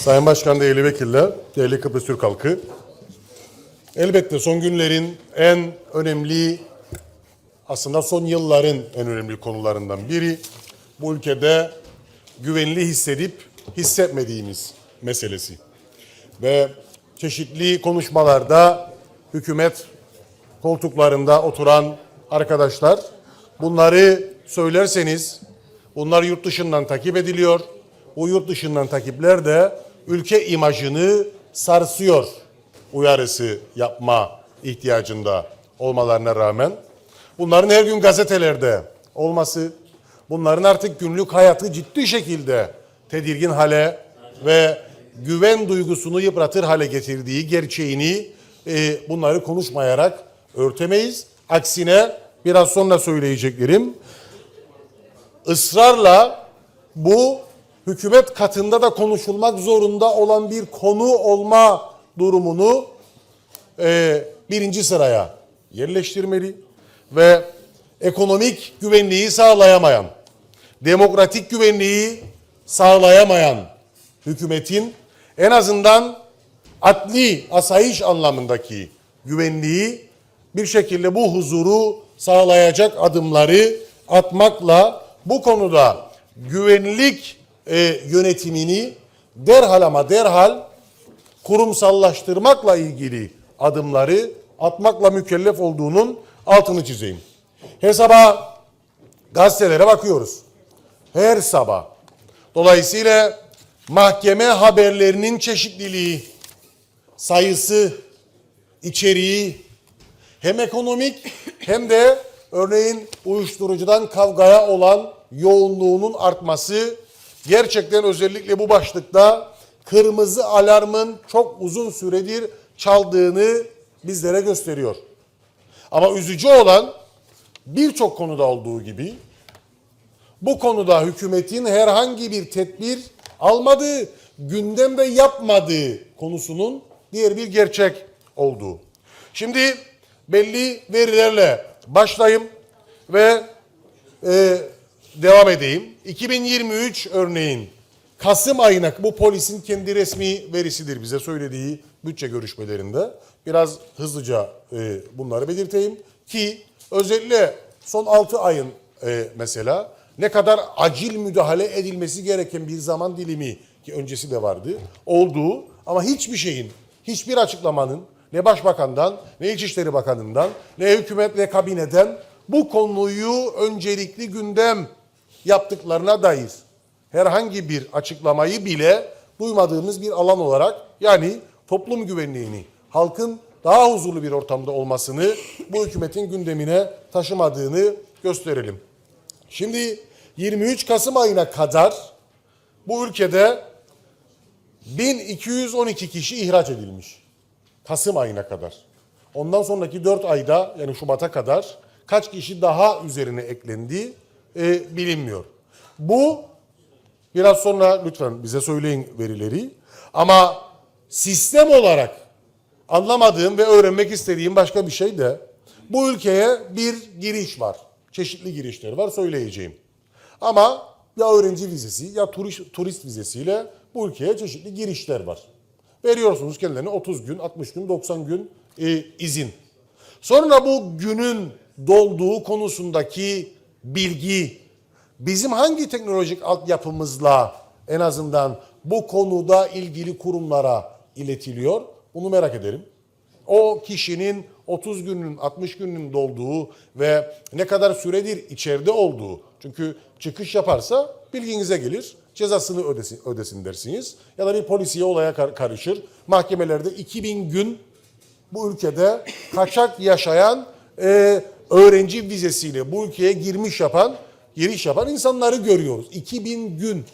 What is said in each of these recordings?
Sayın Başkan, değerli vekiller, değerli Kıbrıs Türk halkı. Elbette son günlerin en önemli, aslında son yılların en önemli konularından biri bu ülkede güvenli hissedip hissetmediğimiz meselesi. Ve çeşitli konuşmalarda hükümet koltuklarında oturan arkadaşlar bunları söylerseniz bunlar yurt dışından takip ediliyor. Bu yurt dışından takipler de ülke imajını sarsıyor uyarısı yapma ihtiyacında olmalarına rağmen bunların her gün gazetelerde olması, bunların artık günlük hayatı ciddi şekilde tedirgin hale ve güven duygusunu yıpratır hale getirdiği gerçeğini e, bunları konuşmayarak örtemeyiz. Aksine biraz sonra söyleyeceklerim ısrarla bu hükümet katında da konuşulmak zorunda olan bir konu olma durumunu e, birinci sıraya yerleştirmeli ve ekonomik güvenliği sağlayamayan, demokratik güvenliği sağlayamayan hükümetin en azından adli asayiş anlamındaki güvenliği bir şekilde bu huzuru sağlayacak adımları atmakla bu konuda güvenlik e, yönetimini derhal ama derhal kurumsallaştırmakla ilgili adımları atmakla mükellef olduğunun altını çizeyim. Her sabah gazetelere bakıyoruz. Her sabah. Dolayısıyla mahkeme haberlerinin çeşitliliği, sayısı, içeriği hem ekonomik hem de örneğin uyuşturucudan kavgaya olan yoğunluğunun artması gerçekten özellikle bu başlıkta kırmızı alarmın çok uzun süredir çaldığını bizlere gösteriyor. Ama üzücü olan birçok konuda olduğu gibi bu konuda hükümetin herhangi bir tedbir almadığı, gündemde yapmadığı konusunun diğer bir gerçek olduğu. Şimdi belli verilerle başlayayım ve e, devam edeyim. 2023 örneğin Kasım ayına bu polisin kendi resmi verisidir bize söylediği bütçe görüşmelerinde. Biraz hızlıca e, bunları belirteyim ki özellikle son 6 ayın e, mesela ne kadar acil müdahale edilmesi gereken bir zaman dilimi ki öncesi de vardı olduğu ama hiçbir şeyin, hiçbir açıklamanın ne başbakandan, ne İçişleri Bakanı'ndan, ne hükümet ve kabineden bu konuyu öncelikli gündem yaptıklarına dair herhangi bir açıklamayı bile duymadığımız bir alan olarak yani toplum güvenliğini, halkın daha huzurlu bir ortamda olmasını bu hükümetin gündemine taşımadığını gösterelim. Şimdi 23 Kasım ayına kadar bu ülkede 1212 kişi ihraç edilmiş. Kasım ayına kadar. Ondan sonraki 4 ayda yani Şubat'a kadar kaç kişi daha üzerine eklendi e, bilinmiyor. Bu biraz sonra lütfen bize söyleyin verileri. Ama sistem olarak anlamadığım ve öğrenmek istediğim başka bir şey de bu ülkeye bir giriş var. Çeşitli girişler var söyleyeceğim. Ama ya öğrenci vizesi ya turist, turist vizesiyle bu ülkeye çeşitli girişler var. Veriyorsunuz kendilerine 30 gün, 60 gün, 90 gün e, izin. Sonra bu günün dolduğu konusundaki bilgi bizim hangi teknolojik altyapımızla en azından bu konuda ilgili kurumlara iletiliyor? Bunu merak ederim. O kişinin 30 günün 60 günün dolduğu ve ne kadar süredir içeride olduğu. Çünkü çıkış yaparsa bilginize gelir. Cezasını ödesin, ödesin dersiniz. Ya da bir polisiye olaya kar- karışır. Mahkemelerde 2000 gün bu ülkede kaçak yaşayan e, öğrenci vizesiyle bu ülkeye girmiş yapan, giriş yapan insanları görüyoruz. 2000 gün.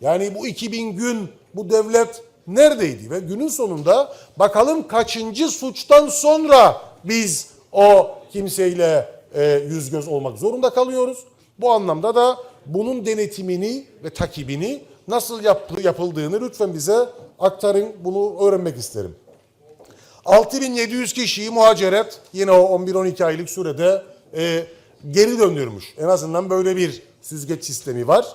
Yani bu 2000 gün bu devlet neredeydi? Ve günün sonunda bakalım kaçıncı suçtan sonra biz o kimseyle e, yüz göz olmak zorunda kalıyoruz. Bu anlamda da bunun denetimini ve takibini nasıl yap- yapıldığını lütfen bize aktarın. Bunu öğrenmek isterim. 6700 kişiyi muhaceret yine o 11-12 aylık sürede e, geri döndürmüş. En azından böyle bir süzgeç sistemi var.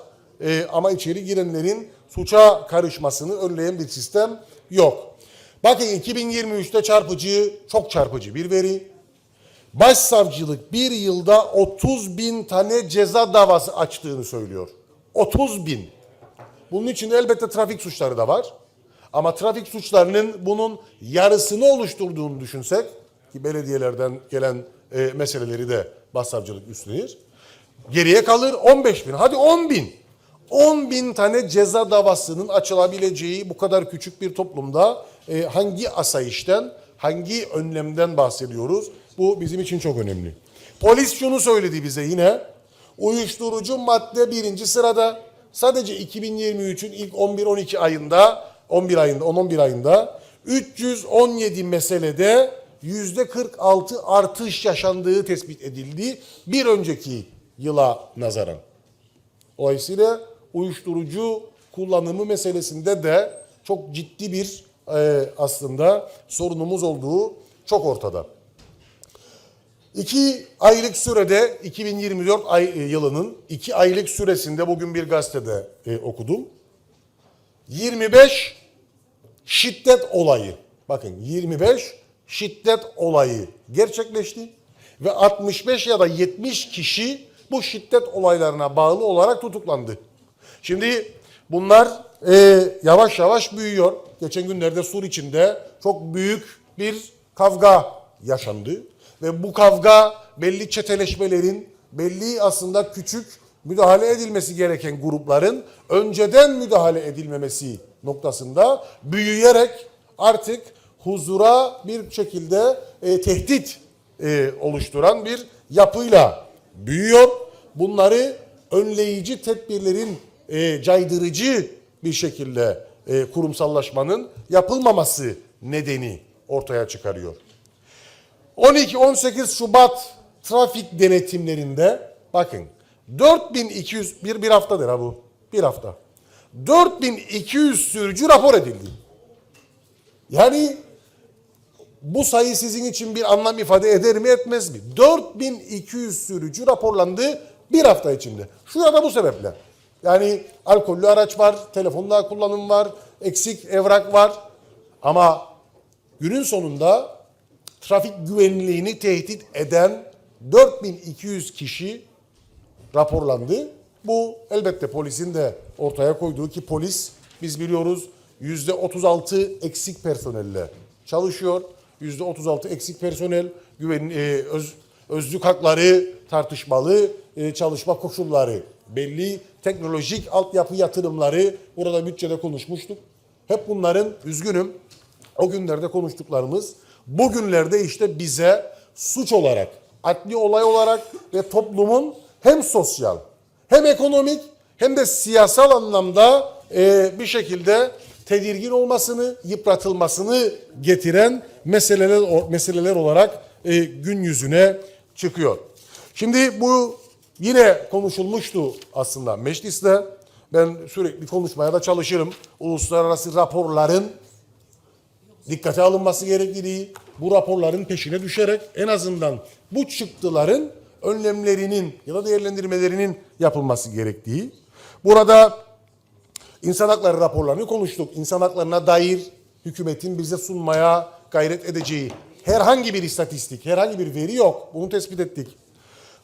E, ama içeri girenlerin suça karışmasını önleyen bir sistem yok. Bakın 2023'te çarpıcı, çok çarpıcı bir veri. Başsavcılık bir yılda 30 bin tane ceza davası açtığını söylüyor. 30 bin. Bunun içinde elbette trafik suçları da var. Ama trafik suçlarının bunun yarısını oluşturduğunu düşünsek ki belediyelerden gelen e, meseleleri de başsavcılık üstlenir. Geriye kalır 15 bin. Hadi 10 bin. 10 bin tane ceza davasının açılabileceği bu kadar küçük bir toplumda e, hangi asayişten, hangi önlemden bahsediyoruz? Bu bizim için çok önemli. Polis şunu söyledi bize yine. Uyuşturucu madde birinci sırada. Sadece 2023'ün ilk 11-12 ayında, 11 ayında, 10-11 ayında 317 meselede yüzde 46 artış yaşandığı tespit edildi bir önceki yıla nazaran. Dolayısıyla uyuşturucu kullanımı meselesinde de çok ciddi bir e, aslında sorunumuz olduğu çok ortada. İki aylık sürede 2024 ay, e, yılının iki aylık süresinde bugün bir gazetede e, okudum. 25 şiddet olayı. Bakın 25 şiddet olayı gerçekleşti ve 65 ya da 70 kişi bu şiddet olaylarına bağlı olarak tutuklandı. Şimdi bunlar e, yavaş yavaş büyüyor. Geçen günlerde Sur içinde çok büyük bir kavga yaşandı. Ve bu kavga belli çeteleşmelerin, belli aslında küçük müdahale edilmesi gereken grupların önceden müdahale edilmemesi noktasında büyüyerek artık huzura bir şekilde e, tehdit e, oluşturan bir yapıyla büyüyor. Bunları önleyici tedbirlerin e, caydırıcı bir şekilde e, kurumsallaşmanın yapılmaması nedeni ortaya çıkarıyor. 12-18 Şubat trafik denetimlerinde bakın 4200 bir, bir haftadır ha bu. Bir hafta. 4200 sürücü rapor edildi. Yani bu sayı sizin için bir anlam ifade eder mi etmez mi? 4200 sürücü raporlandı bir hafta içinde. Şurada bu sebeple. Yani alkollü araç var, telefonla kullanım var, eksik evrak var. Ama günün sonunda trafik güvenliğini tehdit eden 4200 kişi raporlandı. Bu elbette polisin de ortaya koyduğu ki polis biz biliyoruz yüzde 36 eksik personelle çalışıyor. Yüzde 36 eksik personel güven e, öz, özlük hakları tartışmalı e, çalışma koşulları belli teknolojik altyapı yatırımları burada bütçede konuşmuştuk. Hep bunların üzgünüm o günlerde konuştuklarımız bugünlerde işte bize suç olarak, adli olay olarak ve toplumun hem sosyal hem ekonomik hem de siyasal anlamda e, bir şekilde tedirgin olmasını, yıpratılmasını getiren meseleler meseleler olarak e, gün yüzüne çıkıyor. Şimdi bu yine konuşulmuştu aslında mecliste. Ben sürekli konuşmaya da çalışırım. Uluslararası raporların dikkate alınması gerektiği, bu raporların peşine düşerek en azından bu çıktıların önlemlerinin ya da değerlendirmelerinin yapılması gerektiği. Burada insan hakları raporlarını konuştuk. İnsan haklarına dair hükümetin bize sunmaya gayret edeceği herhangi bir istatistik, herhangi bir veri yok. Bunu tespit ettik.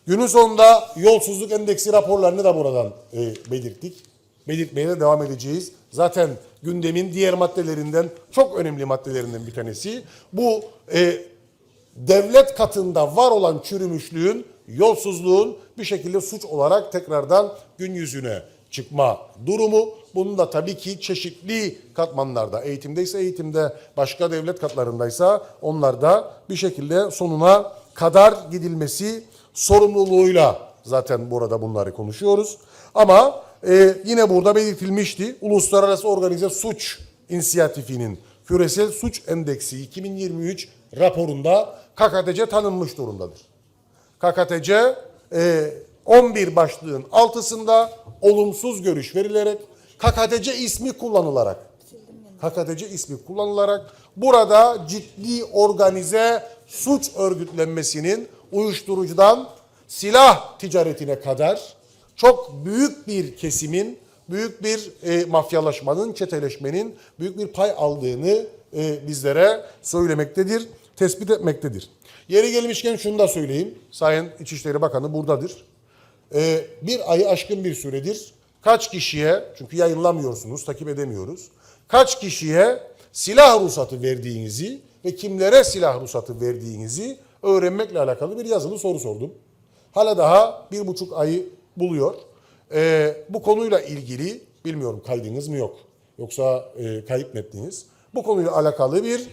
Günün sonunda yolsuzluk endeksi raporlarını da buradan e, belirttik. Belirtmeye de devam edeceğiz. Zaten gündemin diğer maddelerinden çok önemli maddelerinden bir tanesi. Bu e, devlet katında var olan çürümüşlüğün, yolsuzluğun bir şekilde suç olarak tekrardan gün yüzüne çıkma durumu. Bunun da tabii ki çeşitli katmanlarda, eğitimdeyse eğitimde, başka devlet katlarındaysa onlarda bir şekilde sonuna kadar gidilmesi sorumluluğuyla zaten burada bunları konuşuyoruz. Ama e, yine burada belirtilmişti Uluslararası Organize Suç İnisiyatifinin Küresel Suç Endeksi 2023 raporunda KKTC tanınmış durumdadır. KKTC e, 11 başlığın altısında olumsuz görüş verilerek KKTC ismi kullanılarak KKTC ismi kullanılarak burada ciddi organize suç örgütlenmesinin uyuşturucudan silah ticaretine kadar çok büyük bir kesimin büyük bir e, mafyalaşmanın, çeteleşmenin büyük bir pay aldığını e, bizlere söylemektedir, tespit etmektedir. Yeri gelmişken şunu da söyleyeyim. Sayın İçişleri Bakanı buradadır. E, bir ayı aşkın bir süredir kaç kişiye, çünkü yayınlamıyorsunuz, takip edemiyoruz. Kaç kişiye silah ruhsatı verdiğinizi ve kimlere silah ruhsatı verdiğinizi öğrenmekle alakalı bir yazılı soru sordum. Hala daha bir buçuk ayı buluyor. Ee, bu konuyla ilgili bilmiyorum kaydınız mı yok. Yoksa e, kayıp mı ettiniz? Bu konuyla alakalı bir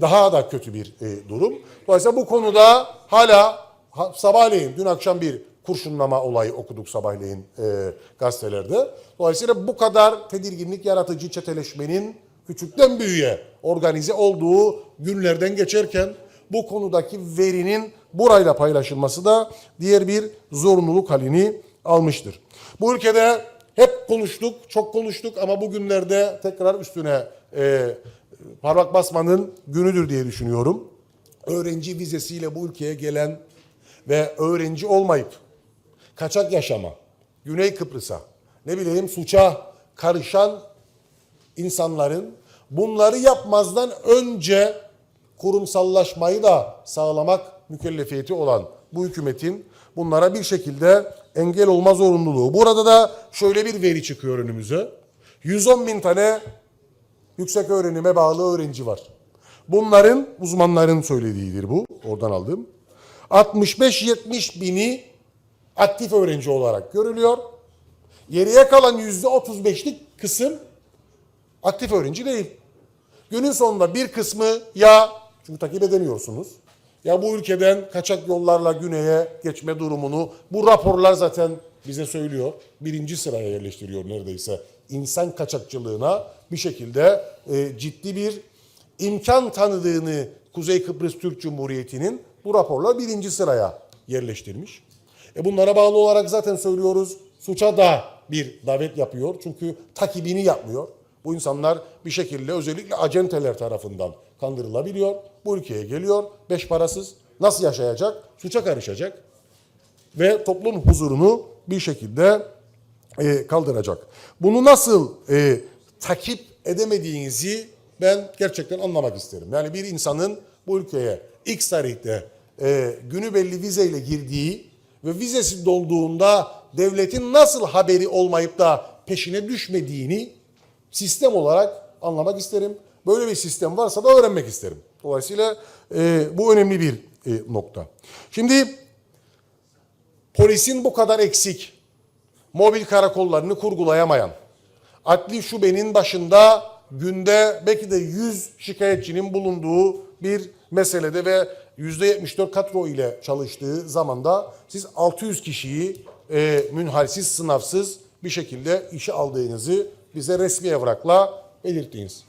daha da kötü bir e, durum. Dolayısıyla bu konuda hala ha, sabahleyin dün akşam bir kurşunlama olayı okuduk sabahleyin e, gazetelerde. Dolayısıyla bu kadar tedirginlik yaratıcı çeteleşmenin küçükten büyüğe organize olduğu günlerden geçerken bu konudaki verinin burayla paylaşılması da diğer bir zorunluluk halini almıştır. Bu ülkede hep konuştuk, çok konuştuk ama bugünlerde tekrar üstüne e, parmak basmanın günüdür diye düşünüyorum. Öğrenci vizesiyle bu ülkeye gelen ve öğrenci olmayıp kaçak yaşama, Güney Kıbrıs'a, ne bileyim suça karışan insanların bunları yapmazdan önce kurumsallaşmayı da sağlamak mükellefiyeti olan bu hükümetin bunlara bir şekilde engel olma zorunluluğu. Burada da şöyle bir veri çıkıyor önümüze. 110 bin tane yüksek öğrenime bağlı öğrenci var. Bunların uzmanların söylediğidir bu. Oradan aldım. 65-70 bini aktif öğrenci olarak görülüyor. Geriye kalan %35'lik kısım aktif öğrenci değil. Günün sonunda bir kısmı ya çünkü takip edemiyorsunuz. Ya bu ülkeden kaçak yollarla güneye geçme durumunu bu raporlar zaten bize söylüyor. Birinci sıraya yerleştiriyor neredeyse. İnsan kaçakçılığına bir şekilde e, ciddi bir imkan tanıdığını Kuzey Kıbrıs Türk Cumhuriyeti'nin bu raporlar birinci sıraya yerleştirmiş. E bunlara bağlı olarak zaten söylüyoruz suça da bir davet yapıyor. Çünkü takibini yapmıyor. Bu insanlar bir şekilde özellikle acenteler tarafından kandırılabiliyor. Bu ülkeye geliyor beş parasız. Nasıl yaşayacak? Suça karışacak. Ve toplum huzurunu bir şekilde e, kaldıracak. Bunu nasıl e, takip edemediğinizi ben gerçekten anlamak isterim. Yani bir insanın bu ülkeye ilk tarihte e, günü belli vizeyle girdiği ve vizesi dolduğunda devletin nasıl haberi olmayıp da peşine düşmediğini sistem olarak anlamak isterim. Böyle bir sistem varsa da öğrenmek isterim. Dolayısıyla e, bu önemli bir e, nokta. Şimdi polisin bu kadar eksik, mobil karakollarını kurgulayamayan, adli şubenin başında günde belki de 100 şikayetçinin bulunduğu bir meselede ve %74 kadro ile çalıştığı zamanda siz 600 kişiyi e, münhalsiz, sınavsız bir şekilde işe aldığınızı bize resmi evrakla belirttiniz.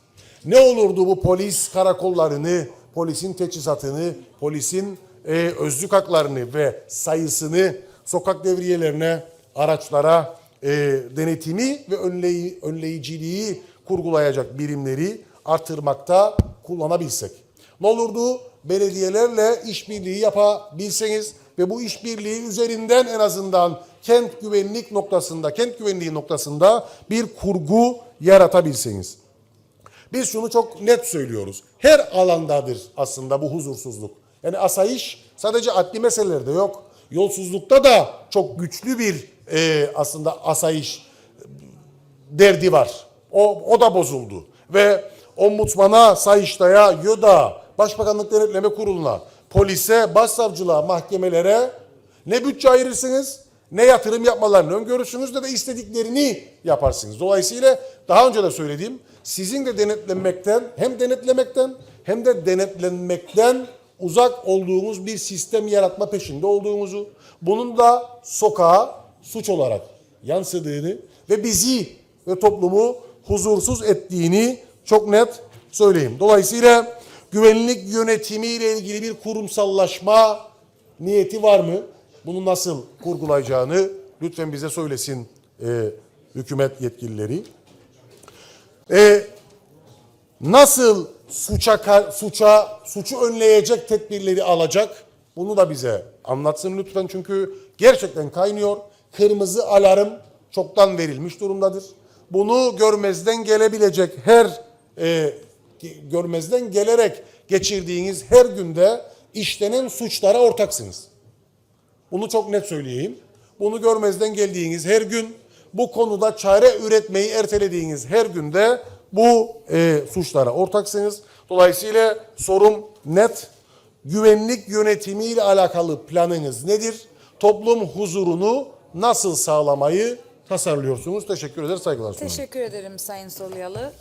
Ne olurdu bu polis karakollarını, polisin teçhizatını, polisin e, özlük haklarını ve sayısını sokak devriyelerine, araçlara e, denetimi ve önleyi, önleyiciliği kurgulayacak birimleri artırmakta kullanabilsek. Ne olurdu? Belediyelerle işbirliği yapabilseniz ve bu işbirliği üzerinden en azından kent güvenlik noktasında, kent güvenliği noktasında bir kurgu yaratabilseniz. Biz şunu çok net söylüyoruz. Her alandadır aslında bu huzursuzluk. Yani asayiş sadece adli meselelerde yok. Yolsuzlukta da çok güçlü bir e, aslında asayiş derdi var. O, o da bozuldu. Ve ombudsmana, Sayıştay'a, YÖDA, Başbakanlık Denetleme Kurulu'na, polise, başsavcılığa, mahkemelere ne bütçe ayırırsınız, ne yatırım yapmalarını öngörürsünüz de de istediklerini yaparsınız. Dolayısıyla daha önce de söylediğim sizin de denetlenmekten hem denetlemekten hem de denetlenmekten uzak olduğunuz bir sistem yaratma peşinde olduğumuzu, bunun da sokağa suç olarak yansıdığını ve bizi ve toplumu huzursuz ettiğini çok net söyleyeyim. Dolayısıyla güvenlik yönetimi ile ilgili bir kurumsallaşma niyeti var mı? Bunu nasıl kurgulayacağını lütfen bize söylesin e, hükümet yetkilileri. E, nasıl suça suça suçu önleyecek tedbirleri alacak? Bunu da bize anlatsın lütfen çünkü gerçekten kaynıyor. Kırmızı alarm çoktan verilmiş durumdadır. Bunu görmezden gelebilecek her e, görmezden gelerek geçirdiğiniz her günde işlenen suçlara ortaksınız. Bunu çok net söyleyeyim. Bunu görmezden geldiğiniz her gün, bu konuda çare üretmeyi ertelediğiniz her günde bu e, suçlara ortaksınız. Dolayısıyla sorum net. Güvenlik yönetimi ile alakalı planınız nedir? Toplum huzurunu nasıl sağlamayı tasarlıyorsunuz? Teşekkür eder, saygılar sunarım. Teşekkür ederim Sayın Solyalı.